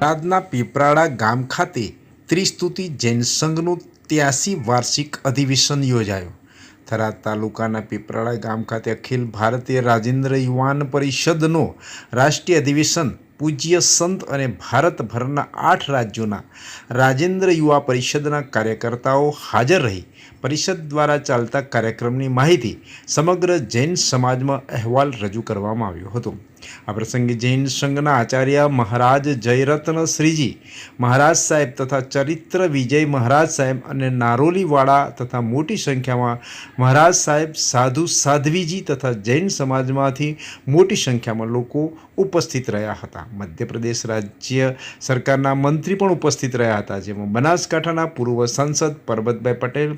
થરાદના પીપરાળા ગામ ખાતે ત્રિસ્તુતિ જૈન સંઘનું ત્યાસી વાર્ષિક અધિવેશન યોજાયું. થરાદ તાલુકાના પીપરાળા ગામ ખાતે અખિલ ભારતીય રાજેન્દ્ર યુવાન પરિષદનો રાષ્ટ્રીય અધિવેશન, પૂજ્ય સંત અને ભારતભરના આઠ રાજ્યોના રાજેન્દ્ર યુવા પરિષદના કાર્યકર્તાઓ હાજર રહી. પરિષદ દ્વારા ચાલતા કાર્યક્રમની માહિતી સમગ્ર જૈન સમાજમાં અહેવાલ રજૂ કરવામાં આવ્યો હતો. આ પ્રસંગે જૈન સંઘના આચાર્ય મહારાજ જયરત્ન શ્રીજી મહારાજ સાહેબ તથા ચરિત્ર વિજય મહારાજ સાહેબ અને નારોલીવાળા તથા મોટી સંખ્યામાં મહારાજ સાહેબ સાધુ સાધ્વીજી તથા જૈન સમાજમાંથી મોટી સંખ્યામાં લોકો ઉપસ્થિત રહ્યા હતા. મધ્યપ્રદેશ રાજ્ય સરકારના મંત્રી પણ ઉપસ્થિત રહ્યા હતા, જેમાં બનાસકાંઠાના પૂર્વ સાંસદ પરબતભાઈ પટેલ,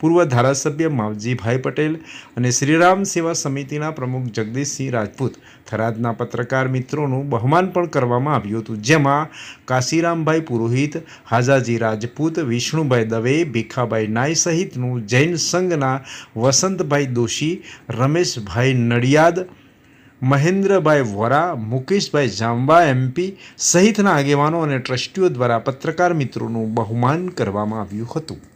પૂર્વ ધારાસભ્ય માવજીભાઈ પટેલ અને શ્રીરામ સેવા સમિતિના પ્રમુખ જગદીશસિંહ રાજપૂત થરાદના પત્રકાર મિત્રોનું બહુમાન પણ કરવામાં આવ્યું હતું. જેમાં કાશીરામભાઈ પુરોહિત, હાજાજી રાજપૂત, વિષ્ણુભાઈ દવે, ભીખાભાઈ નાય સહિતનું જૈન સંઘના વસંતભાઈ દોશી, રમેશભાઈ નડિયાદ, મહેન્દ્રભાઈ વોરા, મુકેશભાઈ જાંબા એમપી સહિતના આગેવાનો અને ટ્રસ્ટીઓ દ્વારા પત્રકાર મિત્રોનું બહુમાન કરવામાં આવ્યું હતું.